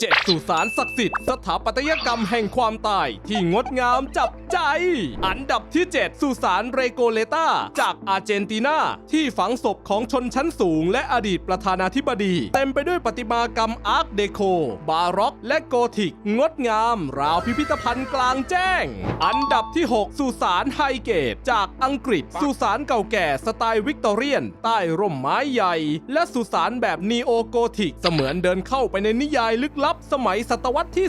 เจ็ดสุสานศักดิ์สิทธิ์สถาปัตยกรรมแห่งความตายที่งดงามจับใจ อันดับที่ 7 สุสานเรโกเลตาจากอาร์เจนตินา ที่ฝังศพของชนชั้นสูง และอดีตประธานาธิบดี เต็มไปด้วยประติมากรรมอาร์คเดโค บาร็อก และโกธิก งดงาม ราวพิพิธภัณฑ์กลางแจ้ง อันดับที่ 6 สุสานไฮเกต จากอังกฤษ สุสานเก่าแก่สไตล์วิกตอเรียน ใต้ร่มไม้ใหญ่ และสุสานแบบนีโอโกธิก เสมือนเดินเข้าไปในนิยายลึกลับสมัยศตวรรษที่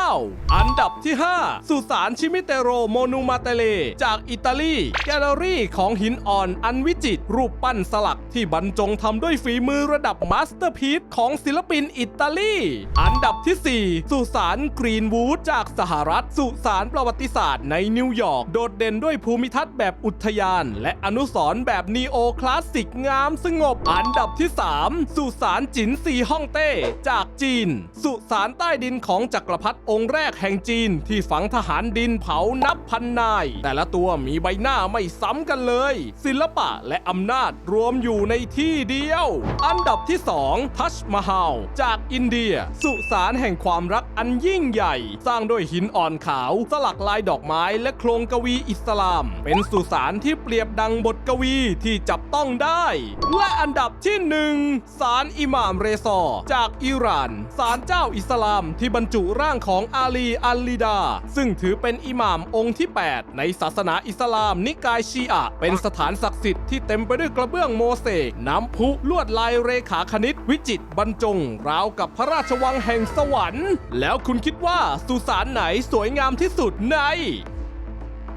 19 อันดับที่ 5 สุสานชิมิเตโรโมนูมาเตเล จากอิตาลี แกลเลอรี่ของหินอ่อนอันวิจิตรรูปปั้นสลักที่บรรจงทำด้วยฝีมือระดับมาสเตอร์พีซของศิลปินอิตาลี อันดับที่ 4 สุสานกรีนวูดจากสหรัฐ สุสานประวัติศาสตร์ในนิวยอร์กโดดเด่นด้วยภูมิทัศน์แบบอุทยาน และอนุสรณ์แบบนีโอคลาสสิกงามสงบ อันดับที่ 3 สุสานจินซีฮ่องเต้ จากจีน สุสานใต้ดินของจักรพรรดิองค์แรกแห่งจีน ที่ฝังทหารดินเผานับพันนาย แต่ละตัวมีใบหน้าไม่ซ้ำกันเลย ศิลปะและอำนาจรวมอยู่ในที่เดียว อันดับที่ 2 ทัชมาฮาลจากอินเดีย สุสานแห่งความรักอันยิ่งใหญ่ สร้างด้วยหินอ่อนขาว สลักลายดอกไม้และโครงกวีอิสลาม เป็นสุสานที่เปรียบดังบทกวีที่จับต้องได้ และอันดับที่หนึ่งศาลอิหม่ามเรซอร์จากอิหร่านศาลเจ้าอิสลามที่บรรจุร่างของอาลีอัลลีดา ซึ่งถือเป็นอิหม่ามองค์ที่ 8 ในศาสนาอิสลามนิกายชีอะเป็นสถานศักดิ์สิทธิ์ที่เต็มไปด้วยกระเบื้องโมเสกน้ำพุลวดลายเรขาคณิต วิจิตบรรจง ราวกับพระราชวังแห่งสวรรค์ แล้วคุณคิดว่าสุสานไหนสวยงามที่สุดใน